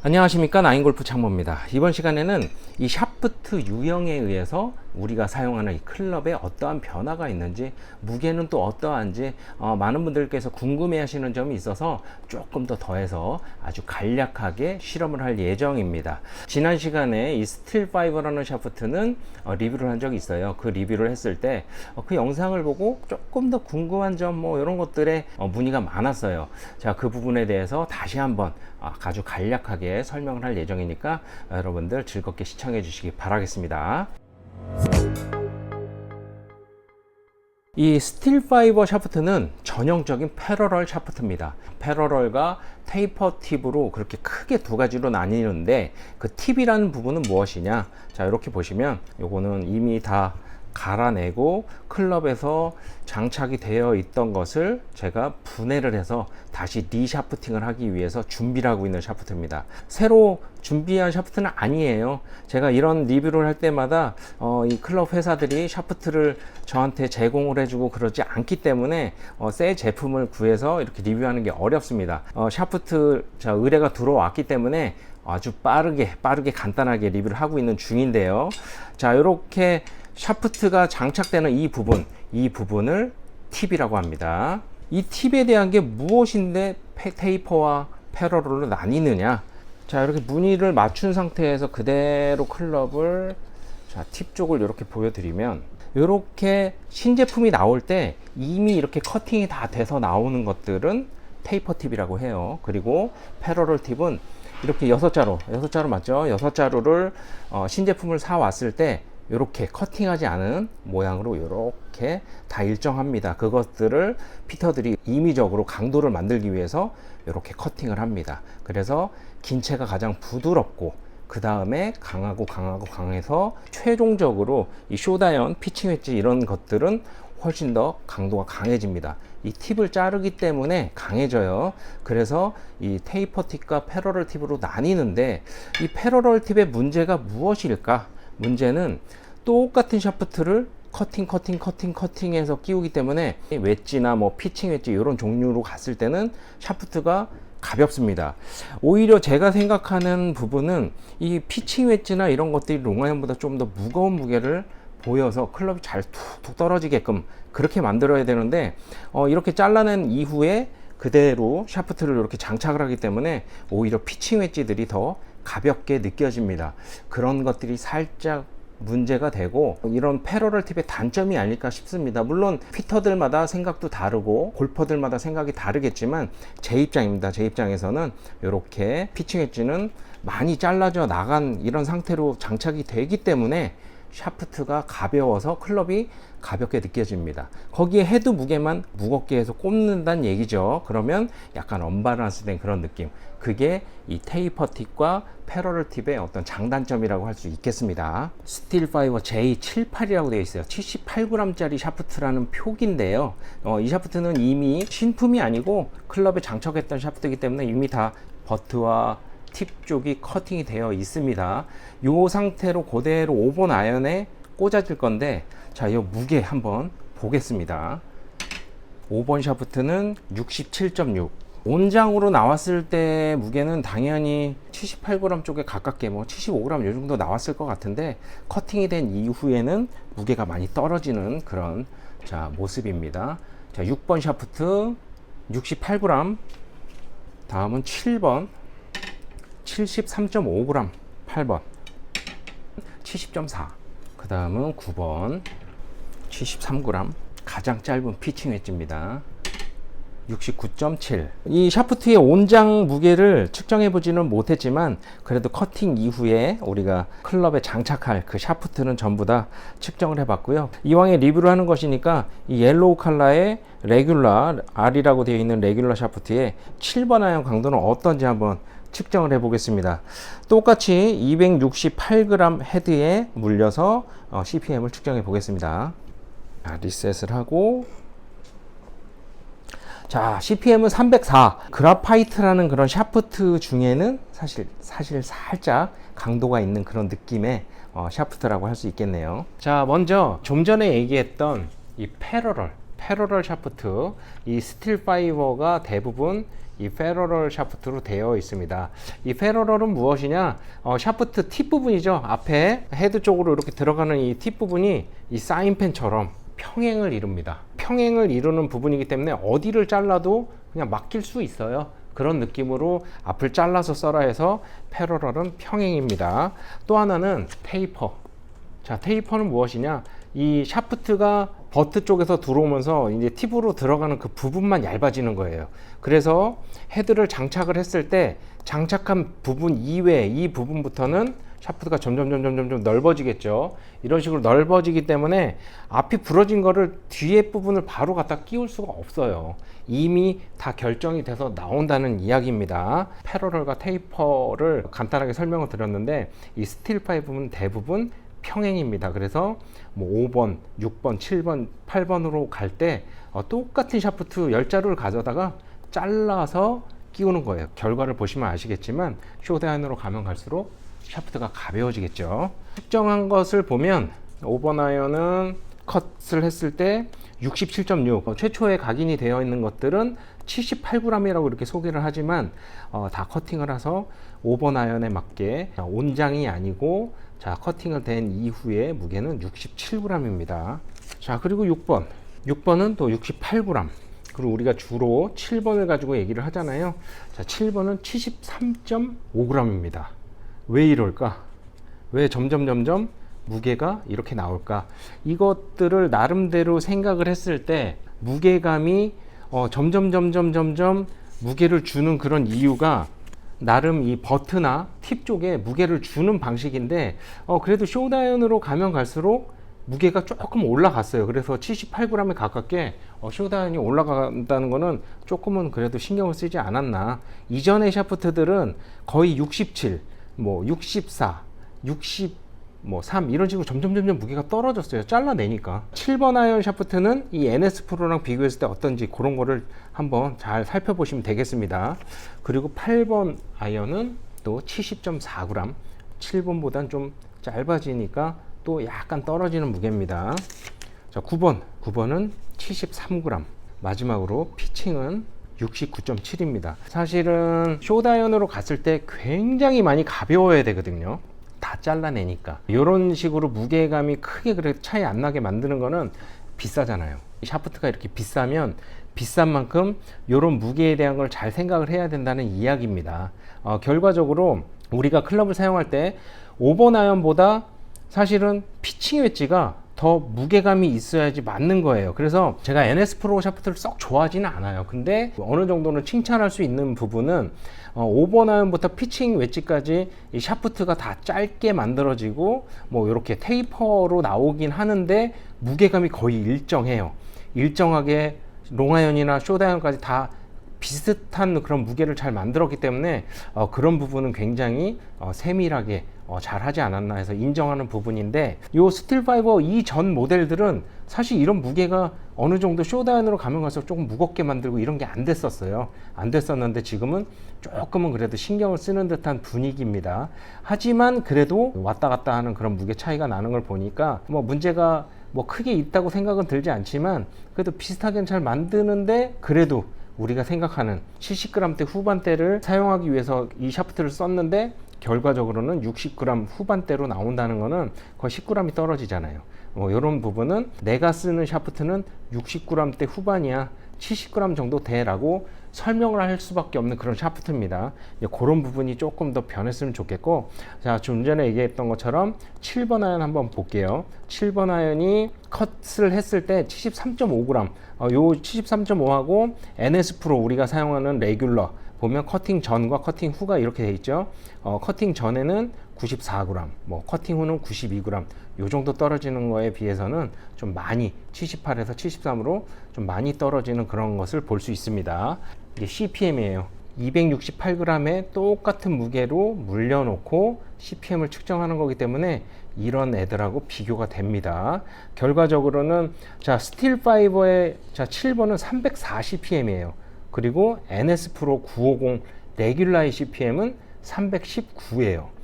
안녕하십니까? 나인골프 창모입니다. 이번 시간에는 이 샤프트 유형에 의해서 우리가 사용하는 이 클럽에 어떠한 변화가 있는지 무게는 또 어떠한지 어, 많은 분들께서 궁금해 하시는 점이 있어서 조금 더 더해서 아주 간략하게 실험을 할 예정입니다. 지난 시간에 이 스틸 파이버라는 샤프트는 어, 리뷰를 한 적이 있어요. 그 리뷰를 했을 때그 영상을 보고 조금 더 궁금한 점 뭐 이런 것들에 어, 문의가 많았어요. 자 그 부분에 대해서 다시 한번 아, 아주 간략하게 설명을 할 예정이니까 여러분들 즐겁게 시청해 주시기 바라겠습니다. 이 스틸 파이버 샤프트는 전형적인 패러럴 샤프트입니다. 패러럴과 테이퍼 팁으로 그렇게 크게 두 가지로 나뉘는데 그 팁이라는 부분은 무엇이냐? 자, 이렇게 보시면 요거는 이미 다 갈아내고 클럽에서 장착이 되어 있던 것을 제가 분해를 해서 다시 리샤프팅을 하기 위해서 준비를 하고 있는 샤프트입니다. 새로 준비한 샤프트는 아니에요. 제가 이런 리뷰를 할 때마다 어, 이 클럽 회사들이 샤프트를 저한테 제공을 해주고 그러지 않기 때문에 어, 새 제품을 구해서 이렇게 리뷰하는 게 어렵습니다. 어, 샤프트 자, 의뢰가 들어왔기 때문에 아주 빠르게 빠르게 간단하게 리뷰를 하고 있는 중인데요. 자, 이렇게 샤프트가 장착되는 이 부분, 이 부분을 팁이라고 합니다. 이 팁에 대한 게 무엇인데 페, 테이퍼와 패러롤로 나뉘느냐? 자, 이렇게 무늬를 맞춘 상태에서 그대로 클럽을 자, 팁 쪽을 이렇게 보여드리면 이렇게 신제품이 나올 때 이미 이렇게 커팅이 다 돼서 나오는 것들은 테이퍼 팁이라고 해요. 그리고 패러롤 팁은 이렇게 여섯 자루, 여섯 자루 맞죠? 여섯 자루를 어, 신제품을 사 왔을 때 이렇게 커팅하지 않은 모양으로 이렇게 다 일정합니다. 그것들을 피터들이 임의적으로 강도를 만들기 위해서 이렇게 커팅을 합니다. 그래서 긴체가 가장 부드럽고 그 다음에 강하고 강하고 강해서 최종적으로 이 쇼다이언, 피칭 웨지 이런 것들은 훨씬 더 강도가 강해집니다. 이 팁을 자르기 때문에 강해져요. 그래서 이 테이퍼 팁과 패러럴 팁으로 나뉘는데 이 패러럴 팁의 문제가 무엇일까? 문제는 똑같은 샤프트를 커팅, 커팅, 커팅, 커팅해서 끼우기 때문에 웨지나 뭐 피칭 웨지 이런 종류로 갔을 때는 샤프트가 가볍습니다. 오히려 제가 생각하는 부분은 이 피칭 웨지나 이런 것들이 롱아이언보다 좀 더 무거운 무게를 보여서 클럽이 잘 툭툭 떨어지게끔 그렇게 만들어야 되는데 어, 이렇게 잘라낸 이후에 그대로 샤프트를 이렇게 장착을 하기 때문에 오히려 피칭 웨지들이 더 가볍게 느껴집니다. 그런 것들이 살짝 문제가 되고 이런 패러럴 팁의 단점이 아닐까 싶습니다. 물론 피터들마다 생각도 다르고 골퍼들마다 생각이 다르겠지만 제 입장입니다. 제 입장에서는 이렇게 피칭 엣지는 많이 잘라져 나간 이런 상태로 장착이 되기 때문에 샤프트가 가벼워서 클럽이 가볍게 느껴집니다. 거기에 헤드 무게만 무겁게 해서 꼽는다는 얘기죠. 그러면 약간 언밸런스 된 그런 느낌. 그게 이 테이퍼 팁과 패러럴 팁의 어떤 장단점이라고 할 수 있겠습니다. 스틸 파이버 J78이라고 되어 있어요. 78g짜리 샤프트라는 표기인데요. 어, 이 샤프트는 이미 신품이 아니고 클럽에 장착했던 샤프트이기 때문에 이미 다 버트와 팁 쪽이 커팅이 되어 있습니다. 이 상태로 그대로 5번 아연에 꽂아줄 건데 자, 이 무게 한번 보겠습니다. 5번 샤프트는 67.6. 온장으로 나왔을 때 무게는 당연히 78g 쪽에 가깝게 뭐 75g 이 정도 나왔을 것 같은데 커팅이 된 이후에는 무게가 많이 떨어지는 그런 자 모습입니다. 자 6번 샤프트 68g 다음은 7번 73.5g 8번 70.4 그 다음은 9번 73g 가장 짧은 피칭 웨지입니다 69.7. 이 샤프트의 온장 무게를 측정해 보지는 못했지만 그래도 커팅 이후에 우리가 클럽에 장착할 그 샤프트는 전부 다 측정을 해 봤고요. 이왕에 리뷰를 하는 것이니까 이 옐로우 컬러의 레귤라 R이라고 되어 있는 레귤라 샤프트의 7번 아연 강도는 어떤지 한번 측정을 해 보겠습니다. 똑같이 268g 헤드에 물려서 어, CPM을 측정해 보겠습니다. 리셋을 하고 자, CPM은 304. 그라파이트라는 그런 샤프트 중에는 사실, 사실 살짝 강도가 있는 그런 느낌의 어, 샤프트라고 할 수 있겠네요. 자, 먼저 좀 전에 얘기했던 이 패러럴, 패러럴 샤프트, 이 스틸 파이버가 대부분 이 페러럴 샤프트로 되어 있습니다. 이 페러럴은 무엇이냐? 어, 샤프트 팁 부분이죠. 앞에 헤드 쪽으로 이렇게 들어가는 이 팁 부분이 이 사인펜처럼 평행을 이룹니다. 평행을 이루는 부분이기 때문에 어디를 잘라도 그냥 맡길 수 있어요. 그런 느낌으로 앞을 잘라서 써라 해서 패러럴은 평행입니다. 또 하나는 테이퍼. 자, 테이퍼는 무엇이냐? 이 샤프트가 버트 쪽에서 들어오면서 이제 팁으로 들어가는 그 부분만 얇아지는 거예요. 그래서 헤드를 장착을 했을 때 장착한 부분 이외 이 부분부터는 샤프트가 점점 점점 점점 넓어지겠죠. 이런 식으로 넓어지기 때문에 앞이 부러진 거를 뒤에 부분을 바로 갖다 끼울 수가 없어요. 이미 다 결정이 돼서 나온다는 이야기입니다. 패러럴과 테이퍼를 간단하게 설명을 드렸는데 이 스틸 파이브는 대부분 평행입니다. 그래서 뭐 5번, 6번, 7번, 8번으로 갈때 어, 똑같은 샤프트 10자루를 가져다가 잘라서 끼우는 거예요. 결과를 보시면 아시겠지만 쇼대 안으로 가면 갈수록 샤프트가 가벼워지겠죠. 특정한 것을 보면 5번 아이언은 컷을 했을 때 67.6 어, 최초에 각인이 되어 있는 것들은 78g이라고 이렇게 소개를 하지만 어, 다 커팅을 해서 5번 아이언에 맞게 온장이 아니고 자 커팅을 된 이후에 무게는 67g입니다. 자 그리고 6번 6번은 또 68g 그리고 우리가 주로 7번을 가지고 얘기를 하잖아요. 자 7번은 73.5g입니다. 왜 이럴까? 왜 점점 점점 무게가 이렇게 나올까? 이것들을 나름대로 생각을 했을 때 무게감이 어, 점점 점점 점점 무게를 주는 그런 이유가 나름 이 버트나 팁 쪽에 무게를 주는 방식인데 어, 그래도 쇼다이언으로 가면 갈수록 무게가 조금 올라갔어요. 그래서 78g에 가깝게 어, 쇼다이언이 올라간다는 거는 조금은 그래도 신경을 쓰지 않았나. 이전의 샤프트들은 거의 67, 뭐 64, 60, 뭐 3 이런 식으로 점점 점점 무게가 떨어졌어요. 잘라내니까. 7번 아이언 샤프트는 이 NS 프로랑 비교했을 때 어떤지 그런 거를 한번 잘 살펴보시면 되겠습니다. 그리고 8번 아이언은 또 70.4g, 7번보단 좀 짧아지니까 또 약간 떨어지는 무게입니다. 자, 9번. 9번은 73g. 마지막으로 피칭은 69.7입니다. 사실은 쇼다이언으로 갔을 때 굉장히 많이 가벼워야 되거든요. 다 잘라내니까. 이런 식으로 무게감이 크게 그래 차이 안 나게 만드는 거는 비싸잖아요. 샤프트가 이렇게 비싸면 비싼 만큼 이런 무게에 대한 걸 잘 생각을 해야 된다는 이야기입니다. 어, 결과적으로 우리가 클럽을 사용할 때 5번 아이언보다 사실은 피칭 웨지가 더 무게감이 있어야지 맞는 거예요. 그래서 제가 NS 프로 샤프트를 썩 좋아하지는 않아요. 근데 어느 정도는 칭찬할 수 있는 부분은 어, 5번 아이언부터 피칭 웨지까지 이 샤프트가 다 짧게 만들어지고 뭐 이렇게 테이퍼로 나오긴 하는데 무게감이 거의 일정해요. 일정하게 롱아이언이나 쇼다이언까지 다 비슷한 그런 무게를 잘 만들었기 때문에 어, 그런 부분은 굉장히 어, 세밀하게 어, 잘 하지 않았나 해서 인정하는 부분인데 이 스틸 파이버 이전 모델들은 사실 이런 무게가 어느 정도 쇼다이언으로 가면 갈수록 조금 무겁게 만들고 이런 게 안 됐었어요. 안 됐었는데 지금은 조금은 그래도 신경을 쓰는 듯한 분위기입니다. 하지만 그래도 왔다 갔다 하는 그런 무게 차이가 나는 걸 보니까 뭐 문제가 뭐 크게 있다고 생각은 들지 않지만 그래도 비슷하게는 잘 만드는데 그래도 우리가 생각하는 70g대 후반대를 사용하기 위해서 이 샤프트를 썼는데 결과적으로는 60g 후반대로 나온다는 것은 거의 10g이 떨어지잖아요. 뭐 이런 부분은 내가 쓰는 샤프트는 60g대 후반이야 70g 정도 돼라고 설명을 할 수밖에 없는 그런 샤프트입니다. 그런 부분이 조금 더 변했으면 좋겠고, 자, 좀 전에 얘기했던 것처럼 7번 아이언 한번 볼게요. 7번 아이언이 컷을 했을 때 73.5g, 어, 요 73.5하고 NS 프로 우리가 사용하는 레귤러 보면 커팅 전과 커팅 후가 이렇게 돼 있죠. 어, 커팅 전에는 94g, 뭐 커팅 후는 92g, 요 정도 떨어지는 거에 비해서는 좀 많이 78에서 73으로 좀 많이 떨어지는 그런 것을 볼 수 있습니다. 이게 CPM이에요. 268g의 똑같은 무게로 물려놓고 CPM을 측정하는 거기 때문에 이런 애들하고 비교가 됩니다. 결과적으로는 자 스틸 파이버의 자 7번은 340pm이에요. 그리고 NS 프로 950 레귤라의 CPM은 319예요.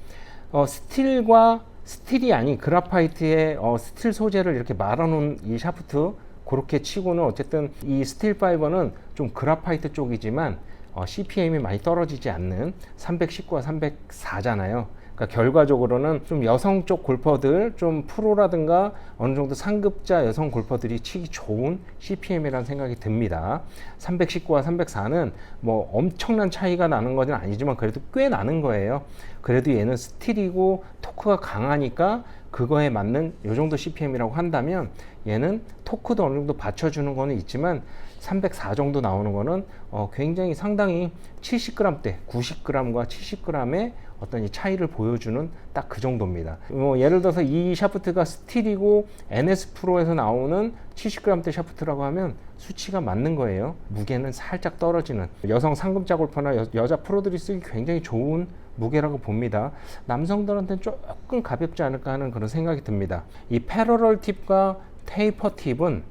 어, 스틸과 스틸이 아닌 그라파이트의 어, 스틸 소재를 이렇게 말아놓은 이 샤프트 그렇게 치고는 어쨌든 이 스틸 파이버는 좀 그라파이트 쪽이지만 어, CPM이 많이 떨어지지 않는 319와 304잖아요. 그러니까 결과적으로는 좀 여성 쪽 골퍼들 좀 프로라든가 어느 정도 상급자 여성 골퍼들이 치기 좋은 CPM이라는 생각이 듭니다. 319와 304는 뭐 엄청난 차이가 나는 것은 아니지만 그래도 꽤 나는 거예요. 그래도 얘는 스틸이고 토크가 강하니까 그거에 맞는 요 정도 CPM이라고 한다면 얘는 토크도 어느 정도 받쳐주는 거는 있지만 304 정도 나오는 거는 어, 굉장히 상당히 70g대, 90g과 70g의 어떤 이 차이를 보여주는 딱 그 정도입니다. 뭐 예를 들어서 이 샤프트가 스틸이고 NS 프로에서 나오는 70g대 샤프트라고 하면 수치가 맞는 거예요. 무게는 살짝 떨어지는 여성 상급자 골퍼나 여, 여자 프로들이 쓰기 굉장히 좋은 무게라고 봅니다. 남성들한테는 조금 가볍지 않을까 하는 그런 생각이 듭니다. 이 패러럴 팁과 테이퍼 팁은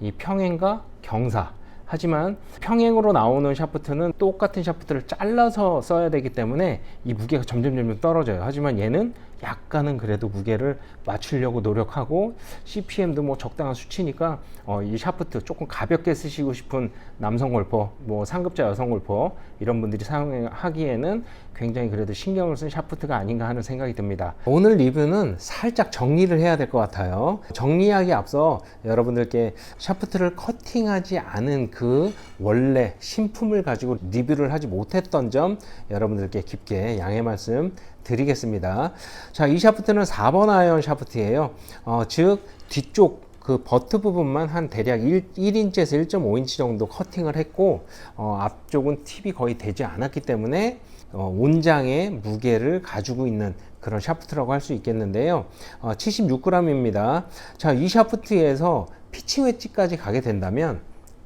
이 평행과 경사 하지만 평행으로 나오는 샤프트는 똑같은 샤프트를 잘라서 써야 되기 때문에 이 무게가 점점 점점 떨어져요. 하지만 얘는 약간은 그래도 무게를 맞추려고 노력하고 CPM도 뭐 적당한 수치니까 어, 이 샤프트 조금 가볍게 쓰시고 싶은 남성 골퍼, 뭐 상급자 여성 골퍼 이런 분들이 사용하기에는 굉장히 그래도 신경을 쓴 샤프트가 아닌가 하는 생각이 듭니다. 오늘 리뷰는 살짝 정리를 해야 될 것 같아요. 정리하기 앞서 여러분들께 샤프트를 커팅하지 않은 그 원래 신품을 가지고 리뷰를 하지 못했던 점 여러분들께 깊게 양해 말씀 드리겠습니다. 자, 이 샤프트는 4번 아이언 샤프트예요. 어, 즉 뒤쪽 그 버트 부분만 한 대략 1, 1인치에서 1.5인치 정도 커팅을 했고 어, 앞쪽은 팁이 거의 되지 않았기 때문에 어, 온장의 무게를 가지고 있는 그런 샤프트라고 할 수 있겠는데요. 어, 76g입니다. 자, 이 샤프트에서 피칭 웨지까지 가게 된다면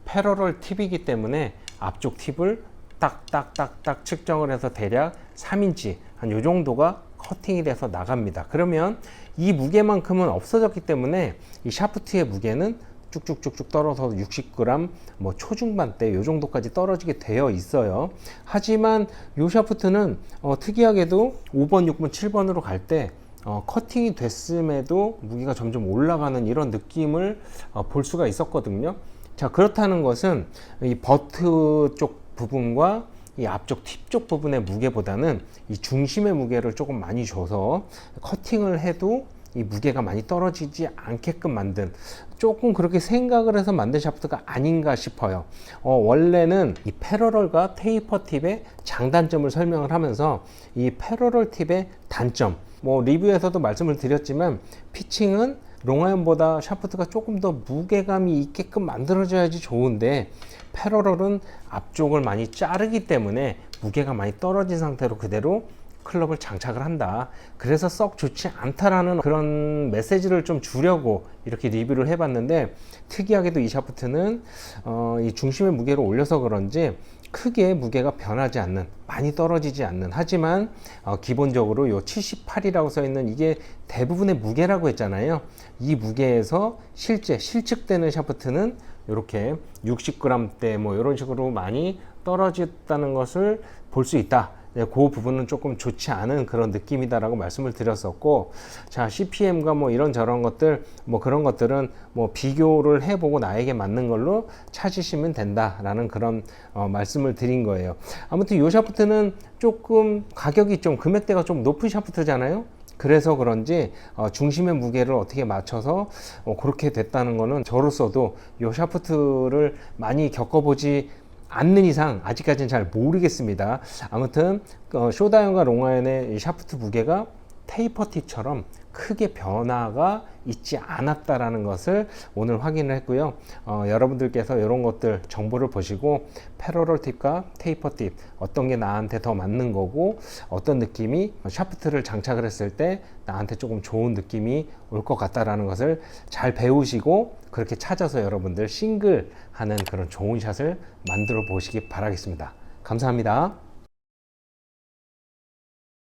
패러럴 팁이기 때문에 앞쪽 팁을 딱딱딱딱 측정을 해서 대략 3인치 한 요 정도가 커팅이 돼서 나갑니다. 그러면 이 무게만큼은 없어졌기 때문에 이 샤프트의 무게는 쭉쭉쭉쭉 떨어서 60g 뭐 초중반대 요 정도까지 떨어지게 되어 있어요. 하지만 요 샤프트는 어, 특이하게도 5번, 6번, 7번으로 갈때 어, 커팅이 됐음에도 무게가 점점 올라가는 이런 느낌을 어, 볼 수가 있었거든요. 자 그렇다는 것은 이 버트 쪽 부분과 이 앞쪽 팁 쪽 부분의 무게보다는 이 중심의 무게를 조금 많이 줘서 커팅을 해도 이 무게가 많이 떨어지지 않게끔 만든 조금 그렇게 생각을 해서 만든 샤프트가 아닌가 싶어요. 어, 원래는 이 패러럴과 테이퍼 팁의 장단점을 설명을 하면서 이 패러럴 팁의 단점, 뭐 리뷰에서도 말씀을 드렸지만 피칭은 롱아이언보다 샤프트가 조금 더 무게감이 있게끔 만들어져야지 좋은데 패러럴은 앞쪽을 많이 자르기 때문에 무게가 많이 떨어진 상태로 그대로 클럽을 장착을 한다. 그래서 썩 좋지 않다라는 그런 메시지를 좀 주려고 이렇게 리뷰를 해봤는데 특이하게도 이 샤프트는 어, 이 중심의 무게를 올려서 그런지 크게 무게가 변하지 않는 많이 떨어지지 않는. 하지만 어, 기본적으로 요 78이라고 써 있는 이게 대부분의 무게라고 했잖아요. 이 무게에서 실제 실측되는 샤프트는 이렇게 60g대 뭐 이런 식으로 많이 떨어졌다는 것을 볼 수 있다. 네, 그 부분은 조금 좋지 않은 그런 느낌이다라고 말씀을 드렸었고, 자, CPM과 뭐 이런 저런 것들, 뭐 그런 것들은 뭐 비교를 해보고 나에게 맞는 걸로 찾으시면 된다라는 그런 어, 말씀을 드린 거예요. 아무튼 요 샤프트는 조금 가격이 좀 금액대가 좀 높은 샤프트잖아요. 그래서 그런지 어, 중심의 무게를 어떻게 맞춰서 어, 그렇게 됐다는 거는 저로서도 요 샤프트를 많이 겪어보지 않는 이상 아직까지는 잘 모르겠습니다. 아무튼 어, 쇼다이언과 롱아이언의 샤프트 무게가 테이퍼티처럼 크게 변화가 있지 않았다라는 것을 오늘 확인을 했고요. 어, 여러분들께서 이런 것들 정보를 보시고 패러럴 팁과 테이퍼 팁 어떤 게 나한테 더 맞는 거고 어떤 느낌이 샤프트를 장착을 했을 때 나한테 조금 좋은 느낌이 올 것 같다라는 것을 잘 배우시고 그렇게 찾아서 여러분들 싱글 하는 그런 좋은 샷을 만들어 보시기 바라겠습니다. 감사합니다.